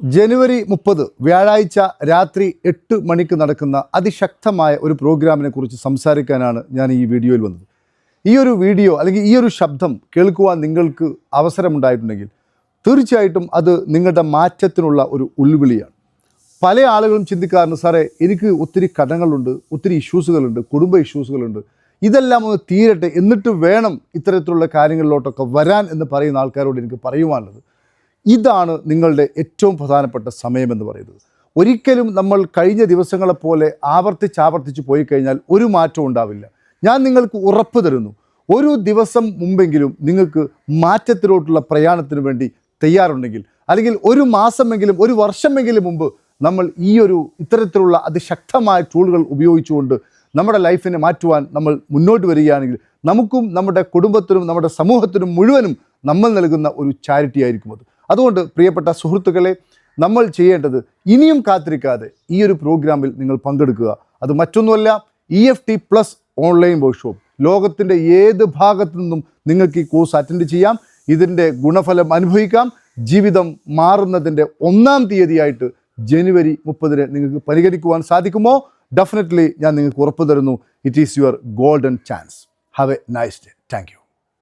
ജനുവരി മുപ്പത് വ്യാഴാഴ്ച രാത്രി എട്ട് മണിക്ക് നടക്കുന്ന അതിശക്തമായ ഒരു പ്രോഗ്രാമിനെ കുറിച്ച് സംസാരിക്കാനാണ് ഞാൻ ഈ വീഡിയോയിൽ വന്നത്. ഈ ഒരു വീഡിയോ അല്ലെങ്കിൽ ഈ ഒരു ശബ്ദം കേൾക്കുവാൻ നിങ്ങൾക്ക് അവസരമുണ്ടായിട്ടുണ്ടെങ്കിൽ തീർച്ചയായിട്ടും അത് നിങ്ങളുടെ മാറ്റത്തിനുള്ള ഒരു ഉൾവിളിയാണ്. പല ആളുകളും ചിന്തിക്കാറുണ്ട് സാറേ എനിക്ക് ഒത്തിരി കടങ്ങളുണ്ട് ഒത്തിരി ഇഷ്യൂസുകളുണ്ട് കുടുംബ ഇഷ്യൂസുകളുണ്ട്. ഇതെല്ലാം ഒന്ന് തീരട്ടെ എന്നിട്ട് വേണം ഇത്തരത്തിലുള്ള കാര്യങ്ങളിലോട്ടൊക്കെ വരാൻ എന്ന് പറയുന്ന ആൾക്കാരോട് എനിക്ക് പറയുവാനുള്ളത്. ഇതാണ് നിങ്ങളുടെ ഏറ്റവും പ്രധാനപ്പെട്ട സമയമെന്ന് പറയുന്നത്. ഒരിക്കലും നമ്മൾ കഴിഞ്ഞ ദിവസങ്ങളെപ്പോലെ ആവർത്തിച്ചാവർത്തിച്ച് ആവർത്തിച്ച് പോയി കഴിഞ്ഞാൽ ഒരു മാറ്റവും ഉണ്ടാവില്ല. ഞാൻ നിങ്ങൾക്ക് ഉറപ്പ് തരുന്നു. ഒരു ദിവസം മുമ്പെങ്കിലും നിങ്ങൾക്ക് മാറ്റത്തിലോട്ടുള്ള പ്രയാണത്തിന് വേണ്ടി തയ്യാറുണ്ടെങ്കിൽ അല്ലെങ്കിൽ ഒരു മാസമെങ്കിലും ഒരു വർഷമെങ്കിലും മുമ്പ് നമ്മൾ ഈ ഒരു ഇത്തരത്തിലുള്ള അതിശക്തമായ ടൂളുകൾ ഉപയോഗിച്ചുകൊണ്ട് നമ്മുടെ ലൈഫിനെ മാറ്റുവാൻ നമ്മൾ മുന്നോട്ട് വരികയാണെങ്കിൽ നമുക്കും നമ്മുടെ കുടുംബത്തിനും നമ്മുടെ സമൂഹത്തിനും മുഴുവനും നമ്മൾ നൽകുന്ന ഒരു ചാരിറ്റി ആയിരിക്കും അത്. അതുകൊണ്ട് പ്രിയപ്പെട്ട സുഹൃത്തുക്കളെ നമ്മൾ ചെയ്യേണ്ടത് ഇനിയും കാത്തിരിക്കാതെ ഈ ഒരു പ്രോഗ്രാമിൽ നിങ്ങൾ പങ്കെടുക്കുക. അത് മറ്റൊന്നുമല്ല E F T plus online workshop ലോകത്തിന്റെ ഏത് ഭാഗത്തു നിന്നും നിങ്ങൾക്ക് ഈ കോഴ്സ് അറ്റൻഡ് ചെയ്യാം. ഇതിന്റെ ഗുണഫലം അനുഭവിക്കാം. ജീവിതം മാറുന്നതിന്റെ ഒന്നാം തീയതിയായിട്ട് ജനുവരി മുപ്പതിന് നിങ്ങൾക്ക് പരിഗണിക്കുവാൻ സാധിക്കുമോ? ഡെഫിനറ്റ്ലി ഞാൻ നിങ്ങൾക്ക് ഉറപ്പ് തരുന്നു. It is your golden chance have a nice day thank you